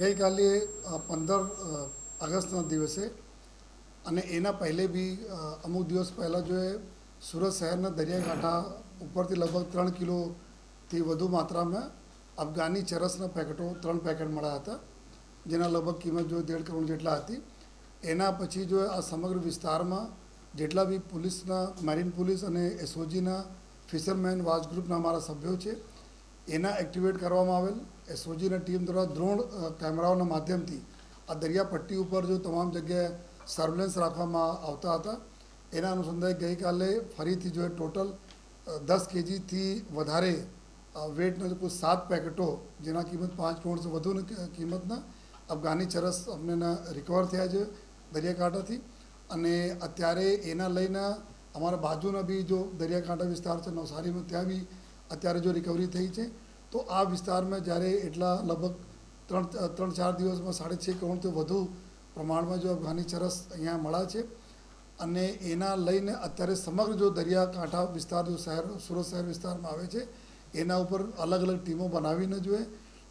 ગઈકાલે પંદર ઓગસ્ટના દિવસે અને એના પહેલે બી અમુક દિવસ પહેલાં જો એ સુરત શહેરના દરિયાકાંઠા ઉપરથી લગભગ ત્રણ કિલોથી વધુ માત્રામાં અફઘાની ચરસના પેકેટો, ત્રણ પેકેટ મળ્યા હતા, જેના લગભગ કિંમત જો દેઢ કરોડ જેટલા હતી. એના પછી જો આ સમગ્ર વિસ્તારમાં જેટલા બી પોલીસના, મેરીન પોલીસ અને એસઓજીના ફિશરમેન વાચ ગ્રુપના અમારા સભ્યો છે એના એક્ટિવેટ કરવામાં આવેલ. એસઓજીના ટીમ દ્વારા દ્રોણ કેમેરાઓના માધ્યમથી આ દરિયાપટ્ટી ઉપર જો તમામ જગ્યાએ સર્વેલન્સ રાખવામાં આવતા હતા. એના અનુસંધાને ગઈકાલે ફરીથી જો ટોટલ દસ કેજીથી વધારે વેટના કુલ સાત પેકેટો, જેના કિંમત પાંચ કરોડથી વધુ કિંમતના, અફઘાની ચરસ અમને રિકવર થયા છે દરિયાકાંઠાથી. અને અત્યારે એના લઈને અમારા બાજુના બી જો દરિયાકાંઠા વિસ્તાર છે, નવસારીમાં, ત્યાં બી અત્યારે જો રિકવરી થઈ છે. તો આ વિસ્તારમાં જ્યારે એટલા લગભગ ત્રણ ત્રણ, ચાર દિવસમાં સાડી છ કરોડથી વધુ પ્રમાણમાં જો અફઘાની ચરસ અહીંયા મળ્યા છે. અને એના લઈને અત્યારે સમગ્ર જો દરિયાકાંઠા વિસ્તાર, જો શહેર, સુરત શહેર વિસ્તારમાં આવે છે, એના ઉપર અલગ અલગ ટીમો બનાવીને જોઈએ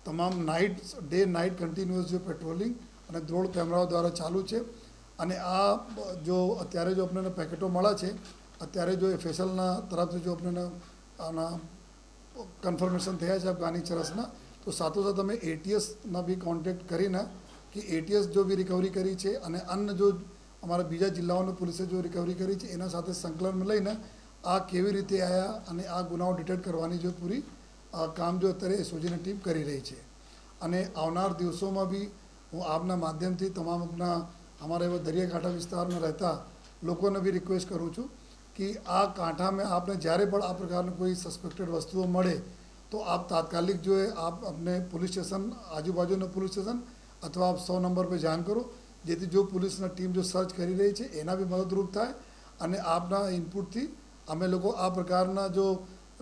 તમામ નાઇટ ડે નાઇટ કન્ટિન્યુઅસ જો પેટ્રોલિંગ અને દ્રોણ કેમેરાઓ દ્વારા ચાલુ છે. અને આ જો અત્યારે જો આપણને પેકેટો મળ્યા છે, અત્યારે જો એફએસએલના તરફથી જો આપણને આના કન્ફર્મેશન થયા છે પ્લાનિંગ ચરસના, તો સાથોસાથ અમે એટીએસના બી કોન્ટેક્ટ કરીને કે એટીએસ જો બી રિકવરી કરી છે અને અન્ય જો અમારા બીજા જિલ્લાઓની પોલીસે જો રિકવરી કરી છે, એના સાથે સંકલન લઈને આ કેવી રીતે આવ્યા અને આ ગુનાઓ ડિટેક્ટ કરવાની જો પૂરી કામ જો અત્યારે એસઓજીની ટીમ કરી રહી છે. અને આવનાર દિવસોમાં બી હું આપના માધ્યમથી તમામ આપના અમારા એવા દરિયાકાંઠા વિસ્તારમાં રહેતા લોકોને બી રિક્વેસ્ટ કરું છું કે આ કાંઠામાં આપને જ્યારે પણ આ પ્રકારની કોઈ સસ્પેક્ટેડ વસ્તુઓ મળે, તો આપ તાત્કાલિક જો આપ અમને પોલીસ સ્ટેશન, આજુબાજુના પોલીસ સ્ટેશન અથવા આપ સો નંબર પર જાણ કરો. જેથી જો પોલીસના ટીમ જો સર્ચ કરી રહી છે, એના બી મદદરૂપ થાય અને આપના ઇનપુટથી અમે લોકો આ પ્રકારના જો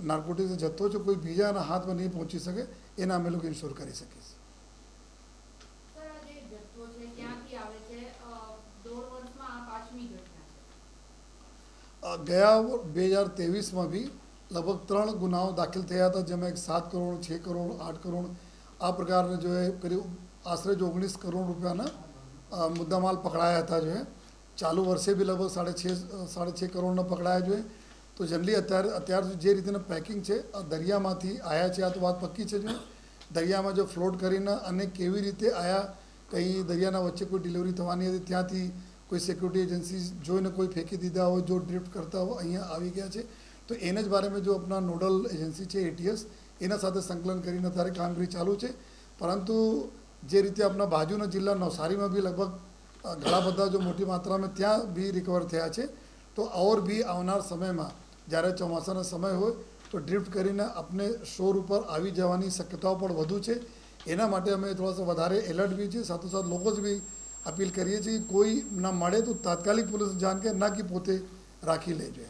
નાર્કોટિક્સ જથ્થો છે, કોઈ બીજાના હાથમાં નહીં પહોંચી શકે, એના અમે લોકો ઇન્શ્યોર કરી શકીએ સર આ જે જથ્થો છે ક્યાંથી આવે છે અ, દોઢ વર્ષમાં આ પાંચમી ઘટના છે અ, ગયા બે હજાર ત્રેવીસમાં બી લગભગ ત્રણ ગુનાઓ દાખલ થયા હતા, જેમાં એક સાત કરોડ, છ કરોડ, આઠ કરોડ, આ પ્રકારના જો એ કરીબ આશરે જો ઓગણીસ કરોડ રૂપિયાના મુદ્દામાલ પકડાયા હતા જો ચાલુ વર્ષે બી લગભગ સાડે છ સાડે છ કરોડના પકડાયા જોઈએ તો જનરલી અત્યારે, અત્યાર જે રીતેના પેકિંગ છે, આ દરિયામાંથી આવ્યા છે, આ તો વાત પક્કી છે જો. દરિયામાં જો ફ્લોટ કરીને અને કેવી રીતે આયા, કંઈ દરિયાના વચ્ચે કોઈ ડિલિવરી થવાની હતી, ત્યાંથી કોઈ સિક્યુરિટી એજન્સી જોઈને કોઈ ફેંકી દીધા હોય, જો ડ્રિફ્ટ કરતા હોય, અહીંયા આવી ગયા છે. તો એને જ બારેમાં જો આપણા નોડલ એજન્સી છે એટીએસ એના સાથે સંકલન કરીને અત્યારે કામગીરી ચાલુ છે. પરંતુ જે રીતે આપણા બાજુના જિલ્લા નવસારીમાં બી લગભગ ઘણા બધા જો મોટી માત્રામાં ત્યાં બી રિકવર થયા છે. તો ઓર બી આવનાર સમયમાં, જ્યારે ચોમાસાનો સમય હોય, તો ડ્રિફ્ટ કરીને આપણે શોર ઉપર આવી જવાની શક્યતાઓ પણ વધુ છે. એના માટે અમે થોડાસા વધારે એલર્ટ બી છીએ સાથોસાથ લોકો જ બી અપીલ કરીએ છીએ કે કોઈ ના મળે તો તાત્કાલિક પોલીસ જાણ કે, ના કે પોતે રાખી લેજે.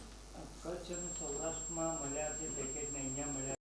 કચ્છ અને સૌરાષ્ટ્રમાં મળ્યા છે